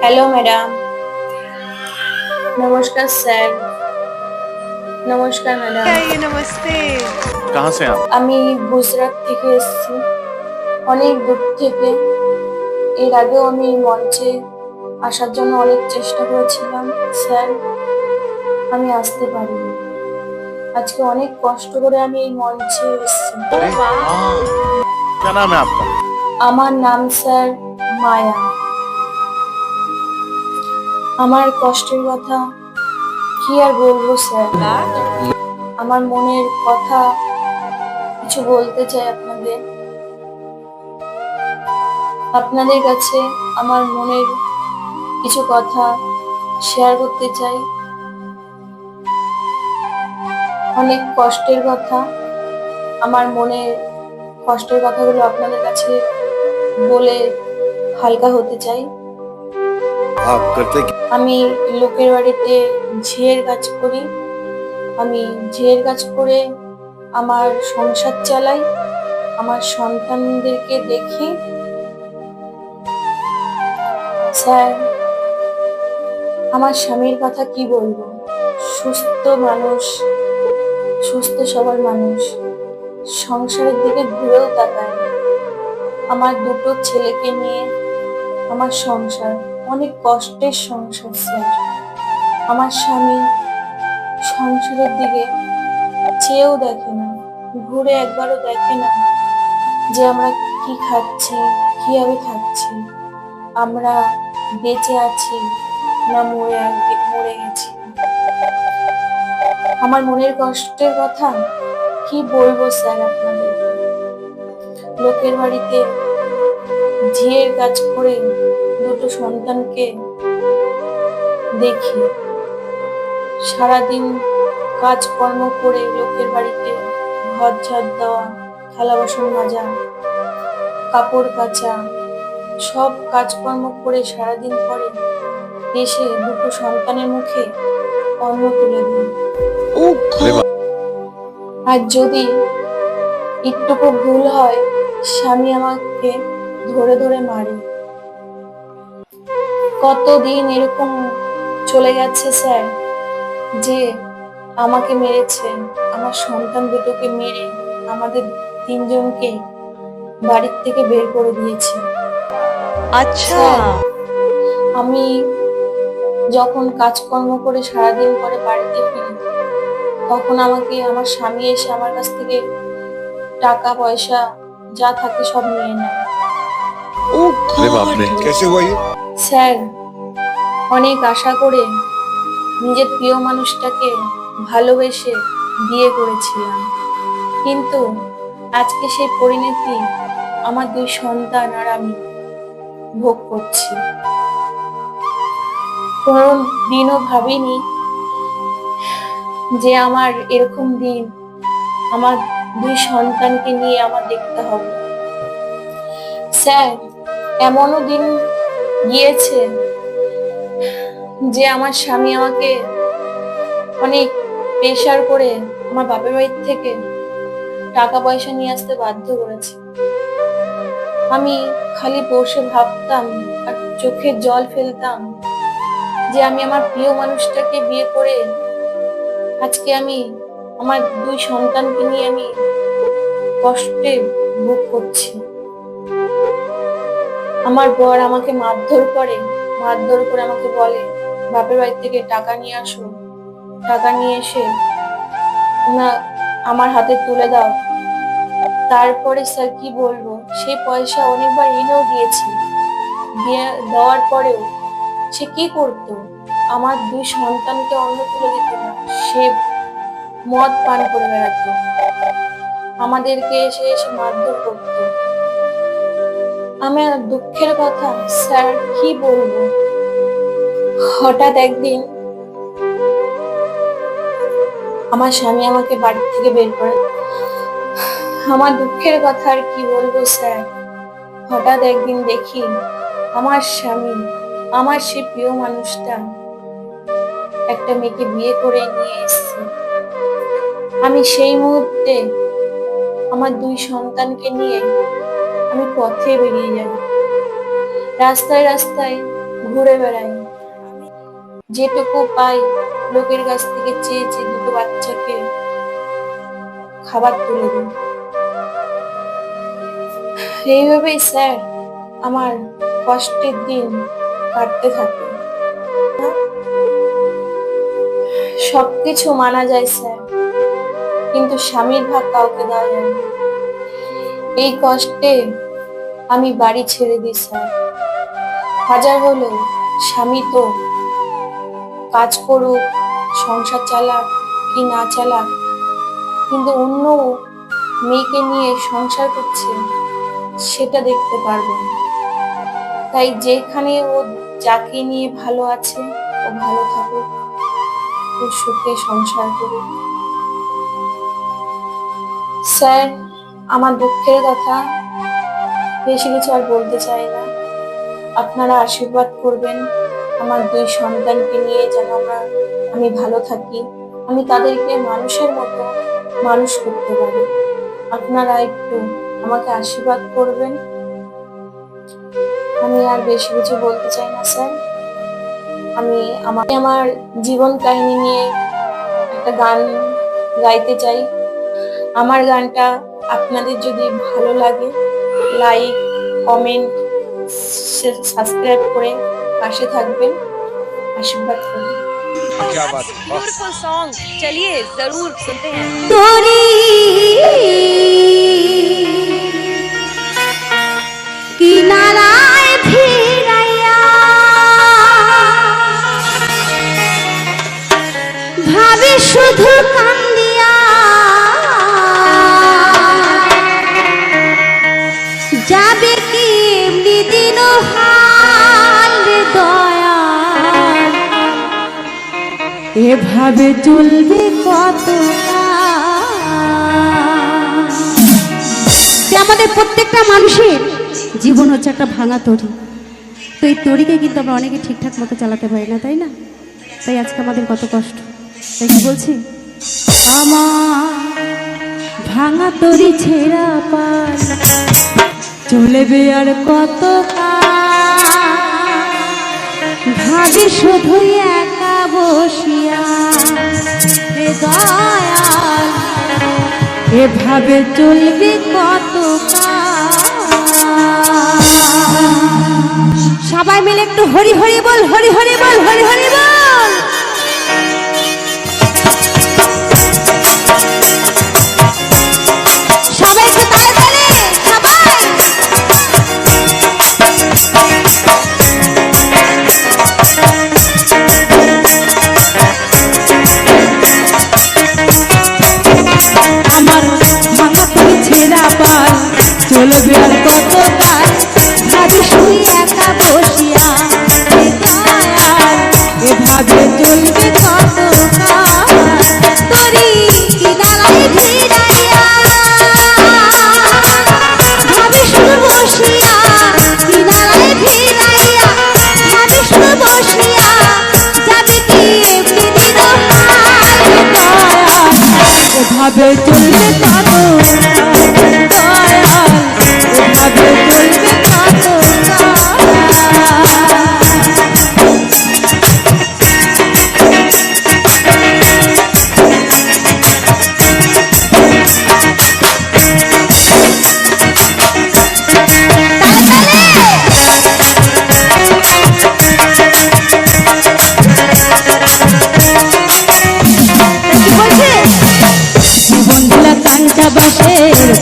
Hi sir hello madam নমস্কার sir নমস্কার madam ये नमस्ते कहाँ से आप আমি গুজরাট থেকে এসেছি অনেক দূর থেকে এর আগেও আমি মঞ্চে আসার জন্য অনেক চেষ্টা করেছিলাম স্যার আমি আসতে পারিনি আজকে অনেক কষ্ট করে আমি এই মঞ্চে এসেছি अरे हाँ क्या नाम है आपका আমার নাম স্যার মায়া আমার কষ্টের কথা কি আর বলব স্যার? আমার মনের কথা কিছু বলতে চাই আপনাদের। আপনাদের কাছে আমার মনের কিছু কথা শেয়ার করতে চাই। অনেক কষ্টের কথা আমার মনে কষ্টের কথাগুলো আপনাদের কাছে বলে হালকা হতে চাই। আমি লোকের বাড়িতে ঝিয়ের কাজ করি। আমি ঝিয়ের কাজ করে আমার সংসার চালাই, আমার সন্তানদেরকে দেখি। স্যার, আমার স্বামীর কথা কি বলব? সুস্থ মানুষ, সুস্থ সবার মানুষ, সংসারের দিকে ঘুরেও তাকায়। আমার দুটো ছেলেকে নিয়ে আমার সংসার অনেক কষ্টের সংসার, স্যার। আমার স্বামী সংসারের দিকে চেয়েও দেখে না, ঘুরে একবারও দেখে না যে আমরা কি খাচ্ছি, কীভাবে খাচ্ছি, আমরা বেঁচে আছি না মরে মরে গেছি। আমার মনের কষ্টের কথা কি বলব, স্যার, আপনাদের? লোকের বাড়িতে ঝিয়ের কাজ করে দুটো সন্তানকে দেখি সারাদিন কাজকর্ম করে লোকের বাড়িতে ঘর ঝাড় দেওয়া থালা বাসন মাজা কাপড় কাচা সব কাজকর্ম করে সারাদিন পরে এসে দুটো সন্তানের মুখে অন্ন তুলে দিই আর যদি একটুকু ভুল হয় স্বামী আমাকে ধরে ধরে মারে। কতদিন এরকম চলে গেছে স্যার যে আমাকে মেরেছে আমার সন্তান দুটোকে মেরে আমাদের তিনজনকে বাড়ির থেকে বের করে দিয়েছে। আচ্ছা। আমি যখন কাজকর্ম করে সারাদিন পরে বাড়িতে ফিরি তখন আমাকে আমার স্বামী এসে আমার কাছ থেকে টাকা পয়সা যা থাকে সব নিয়ে নেয়। अरे बाप रे कैसे हुआ ये স্যার অনেক আশা করে নিজের প্রিয় মানুষটাকে ভালোবেসে বিয়ে করেছিলাম কিন্তু আজকে সেই পরিণতি আমার দুই সন্তান আর আমি ভোগ করছি কোনো দিনও ভাবিনি যে আমার এরকম দিন আমার দুই সন্তানকে নিয়ে আমার দেখতে হবে স্যার এমনও দিন গিয়েছে যে আমার স্বামী আমাকে অনেক প্রেশার করে আমার বাপের বাড়ির থেকে টাকা পয়সা নিয়ে আসতে বাধ্য করেছে। আমি খালি বসে ভাবতাম আর চোখে জল ফেলতাম যে আমি আমার প্রিয় মানুষটাকে বিয়ে করে আজকে আমি আমার দুই সন্তানকে নিয়ে আমি কষ্টে ভোগ করছি। আমার বর আমাকে মারধর করে মারধর করে আমাকে বলে, বাপের বাড়ি থেকে টাকা নিয়ে আসো। টাকা নিয়ে এসে ওনা আমার হাতে তুলে দাও। তারপরে স্যার কি বলব সে পয়সা অনেকবার এনেও দিয়েছি। দিয়ে দেওয়ার পরেও সে কি করতো? আমার দুই সন্তানকে অন্ন তুলে দিত না, সে মদ পান করে বেড়াতো। আমাদেরকে এসে এসে মারধর করতো। আমার দুঃখের কথা, স্যার, কি বলব? হঠাৎ একদিন আমার স্বামী আমাকে বাড়ি থেকে বের করে। আমার দুঃখের কথা আর কি বলব, স্যার? হঠাৎ একদিন দেখি আমার স্বামী, আমার সে প্রিয় মানুষটা একটা মেয়েকে বিয়ে করে নিয়ে এসছে। আমি সেই মুহূর্তে আমার দুই সন্তানকে নিয়ে আমি পথে বেরিয়ে যাই রাস্তায় রাস্তায় ঘুরে বেড়াই। যেটুকু পাই লোকের কাছ থেকে চেয়ে চেয়ে দুটো বাচ্চাকে খাবার তুলে দিই। এইভাবেই স্যার আমার কষ্টের দিন কাটতে থাকে। সবকিছু মানা যায় স্যার, কিন্তু স্বামীর ভাগ কাউকে দেওয়া যায় না। এই কষ্টে আমি বাড়ি ছেড়ে দিই, স্যার। হাজার হলো স্বামী তো কাজ করুক, সংসার চালাক কি না চালাক, কিন্তু অন্য মেয়েকে নিয়ে সংসার করছে, সেটা দেখতে পারব না। তাই যেখানে ও যাকে নিয়ে ভালো আছে, ও ভালো থাকুক, ও সুখে সংসার করুক। স্যার আমার দুঃখের কথা বেশি কিছু আর বলতে চাই না। আপনারা আশীর্বাদ করবেন আমার দুই সন্তানকে নিয়ে যেন আমরা, আমি ভালো থাকি। আমি তাদেরকে মানুষের মতো মানুষ করতে পারি। আপনারা একটু আমাকে আশীর্বাদ করবেন। আমি আর বেশি কিছু বলতে চাই না, স্যার। আমি আমার আমার জীবন কাহিনী নিয়ে একটা গান গাইতে চাই। আমার গানটা আপনাদের যদি ভালো লাগে লাইক কমেন্ট সাবস্ক্রাইব করে পাশে থাকবেন আশীর্বাদ করবেন क्या बात है वाह। ब्यूटीफुल सॉन्ग चलिए जरूर सुनते हैं তোরি কিনারায় ফিরাইয়া ভাবি এভাবে চলবে কত আমাদের প্রত্যেকটা মানুষের জীবন হচ্ছে একটা ভাঙা তরি। তো এই তরিকে কিন্তু আমরা অনেকে ঠিকঠাক মতো চালাতে পারি না, তাই না? তাই আজকে আমাদের কত কষ্ট। তাই কি বলছি? আমার ভাঙা তরি ছেঁড়া পাল চলবে আর কত? ভাবি শুধু একা বসিয়া রে দয়াল। এভাবে চলবে কত সবাই মিলে একটু হরি হরি বল, হরি হরি বল, হরি হরি বল।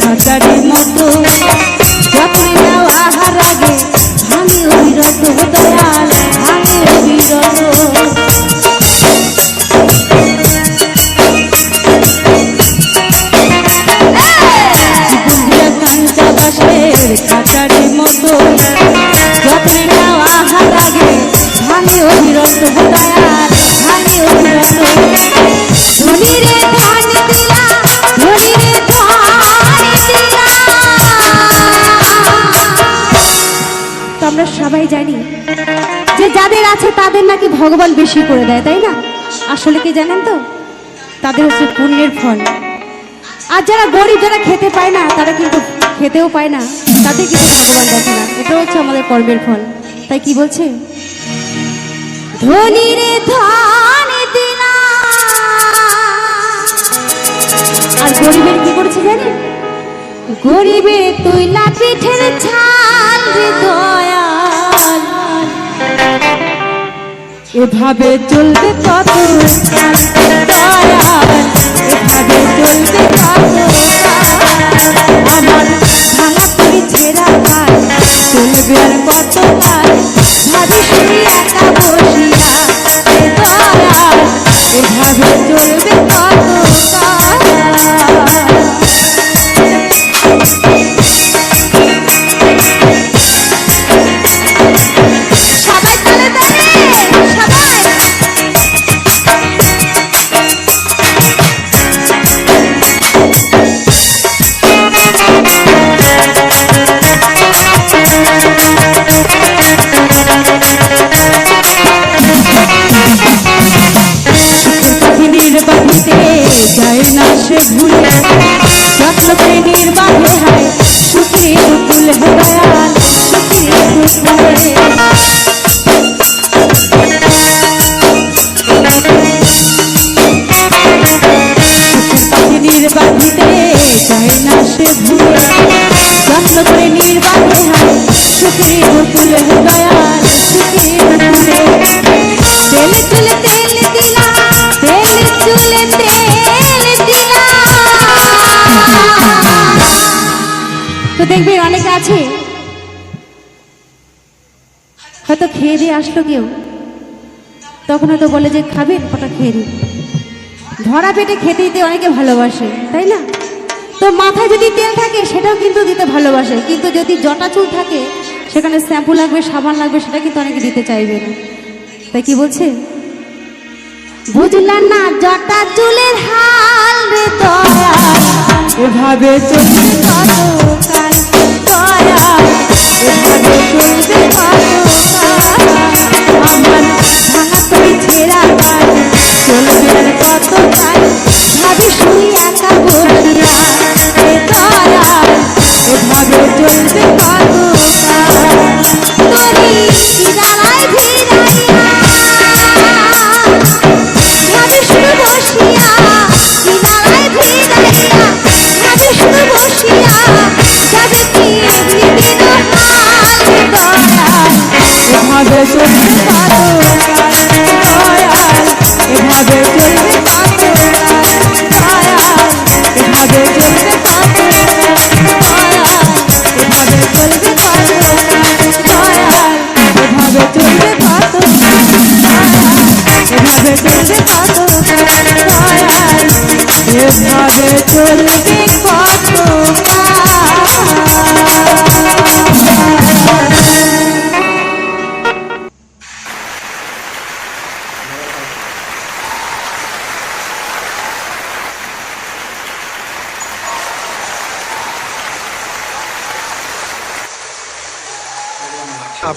খাঁচারি মতো। জানি যে যাদের আছে তাদের নাকি ভগবান বেশি করে দেয়, তাই না? আসলে কি জানেন তো? তাদের হচ্ছে পুণ্যের ফল। আর যারা গরিব, যারা খেতে পায় না, তারা কিন্তু খেতেও পায় না। তাদের কিন্তু ভগবান দেখে না। এটা হচ্ছে আমাদের কর্মের ফল। তাই কি বলছে? আর গরিবের কি করছে জানেন? গরিবের এভাবে চলতে কত এভাবে চলতে কত আমার ভাঙা তুই ছেঁড়া চলবে আর কত ভাবি যত্ন করে তো দেখবে অনেকে আছে। হয়তো খেয়ে দিয়ে আসলো কেউ। তখন হয়তো বলে যে খাবেন ওটা খেয়ে দিন ধরা পেটে খেতে দিতে অনেকে ভালোবাসে, তাই না? তো মাথায় যদি তেল থাকে সেটাও কিন্তু দিতে ভালোবাসে। কিন্তু যদি জটা চুল থাকে সেখানে শ্যাম্পু লাগবে সাবান লাগবে সেটা কিন্তু অনেকে দিতে চাইবে না। তাই কি বলছে? বুঝলাম না জটা চুলের হাল রে দয়া এভাবে চলবে কত কাল দয়া এভাবে চলবে কত আমার ভাঙা তুই ছেঁড়া চলবে আর কত কাল ভাবি শুনি একা